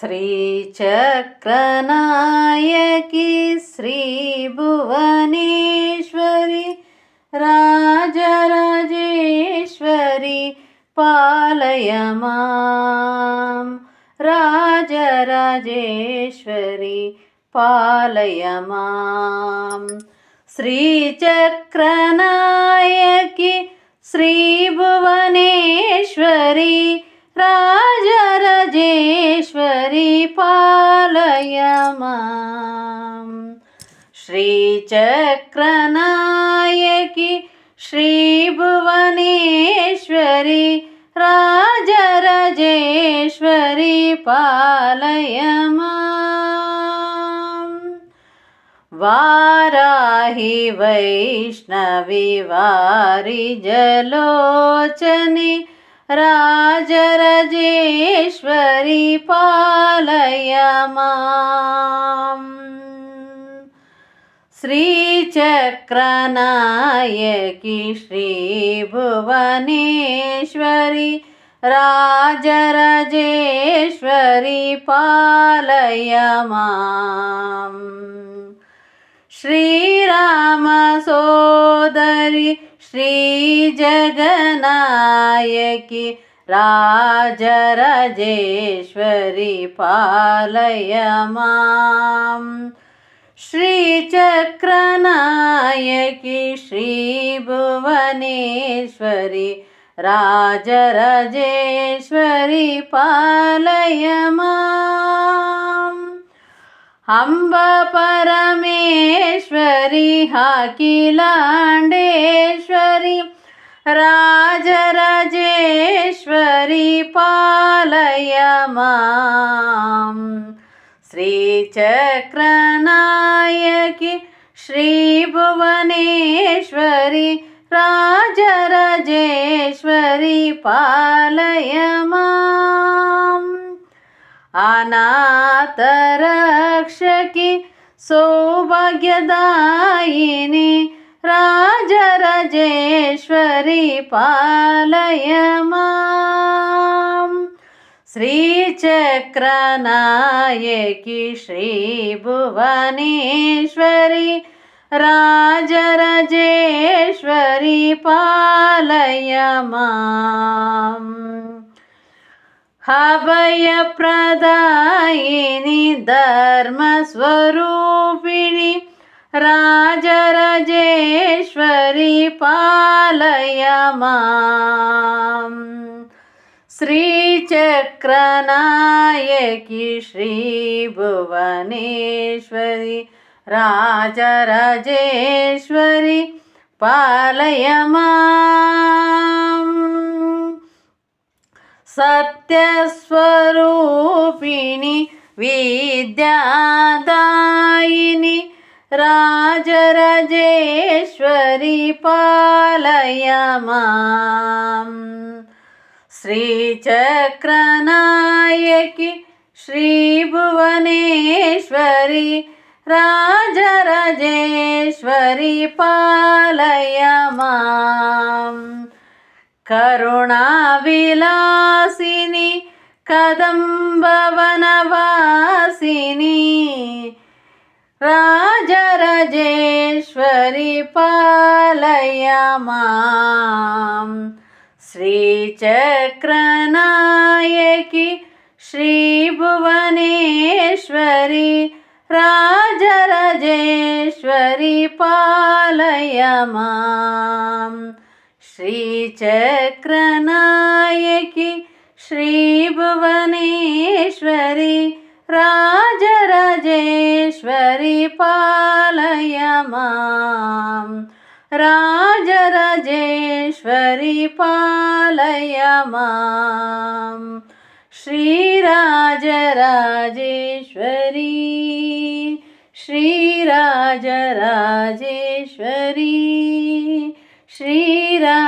श्रीचक्रनायकी श्रीभुवनेश्वरि राजराजेश्वरि पालय मां राजराजेश्वरि पालय मां श्रीचक्रनायकि श्रीभुवनेश्वरि श्रीचक्रनायकि श्रीभुवनेश्वरि राजराजेश्वरि पालय माम् वाराहि वैष्णवि वारि जलोचनि राजराजेश्वरि पालय माम् श्रीचक्रनायकि श्रीभुवनेश्वरि राजराजेश्वरि पालय माम्। श्रीरामसोदरि श्रीजगनायकि राजराजेश्वरि पालय माम् श्रीचक्रनायकि श्रीभुवनेश्वरि राजराजेश्वरि पालय माम् अम्ब परमेश्वरि हाकिलाण्डेश्वरि राजराजेश्वरि पालय माम् श्रीचक्रनायकि श्रीभुवनेश्वरि राजराजेश्वरि पालय माम्। अनाथरक्षकि सौभाग्यदायिनि राजराजेश्वरि पालय माम् श्रीचक्रनायकि श्रीभुवनेश्वरि राजराजेश्वरि पालय माम्। अभयप्रदायिनि धर्मस्वरूपिणि राजराजेश्वरि पालय माम् श्रीचक्रनायकि श्रीभुवनेश्वरि राजराजेश्वरि पालय माम् सत्यस्वरूपिणि विद्यादायिनि राजराजेश्वरि पालय माम् श्रीचक्रनायकि श्रीभुवनेश्वरि राजराजेश्वरि पालय माम् करुणाविलासिनि कदम्बवनवासिनि राजराजेश्वरि पालय माम् श्रीचक्रनायकि श्रीभुवनेश्वरि राजराजेश्वरि पालय माम् श्रीचक्रनायकि श्रीभुवनेश्वरि राजराजेश्वरि पालय माम् राजराजेश्वरि पालय माम् श्रीराजराजेश्वरी श्रीराजराजेश्वरी श्रीराजराजेश्वरी